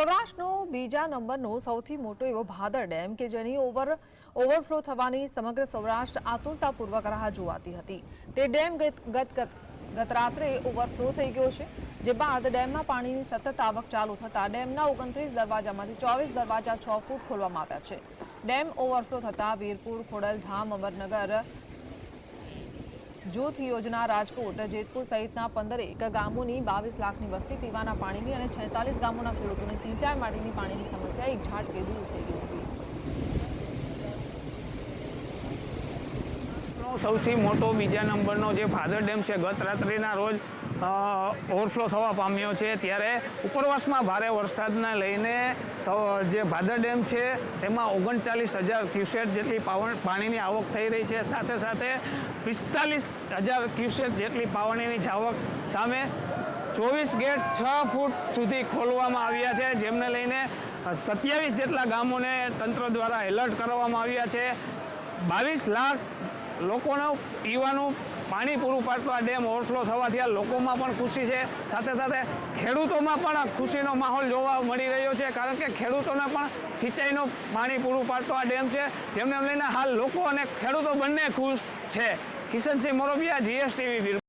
સૌરાષ્ટ્રનો બીજા નંબરનો સૌથી મોટો એવો ભાદર ડેમ કે જેની ઓવર ઓવરફ્લો થવાની સમગ્ર સૌરાષ્ટ્ર આતુરતાપૂર્વક રાહ જોવાતી હતી. તે ડેમ ગત ગત રાત્રે ઓવરફ્લો થઈ ગયો છે, જે બાદ ડેમમાં પાણીની સતત આવક ચાલુ થતાં ડેમના ઓગણત્રીસ દરવાજામાંથી ચોવીસ દરવાજા છ ફૂટ ખોલવામાં આવ્યા છે. ડેમ ઓવરફ્લો થતા વીરપુર, ખોડલધામ, અમરનગર જૂથ યોજના રાજકોટ, જેતપુર સહિતના પંદરેક ગામોની બાવીસ લાખની વસ્તી પીવાના પાણીની અને છેતાલીસ ગામોના ખેડૂતોની સિંચાઈ માટેની પાણીની સમસ્યા એક ઝાટકે દૂર થઈ ગઈ હતી. સૌથી મોટો બીજા નંબરનો જે ભાદર ડેમ છે, ગત રાત્રિના રોજ ઓવરફ્લો થવા પામ્યો છે. ત્યારે ઉપરવાસમાં ભારે વરસાદને લઈને જે ભાદર ડેમ છે, તેમાં ઓગણચાલીસ હજાર ક્યુસેટ જેટલી પાણીની આવક થઈ રહી છે. સાથે સાથે પિસ્તાલીસ હજાર ક્યુસેટ જેટલી પાણીની આવક સામે ચોવીસ ગેટ છ ફૂટ સુધી ખોલવામાં આવ્યા છે, જેમને લઈને સત્યાવીસ જેટલા ગામોને તંત્ર દ્વારા એલર્ટ કરવામાં આવ્યા છે. બાવીસ લાખ લોકોનું પીવાનું પાણી પૂરું પાડતો આ ડેમ ઓવરફ્લો થવાથી આ લોકોમાં પણ ખુશી છે. સાથે સાથે ખેડૂતોમાં પણ ખુશીનો માહોલ જોવા મળી રહ્યો છે. કારણ કે ખેડૂતોને પણ સિંચાઈનું પાણી પૂરું પાડતો આ ડેમ છે. જેમને લઈને હાલ લોકો અને ખેડૂતો બંને ખુશ છે. કિશનસિંહ મોરબિયા જીએસટીવી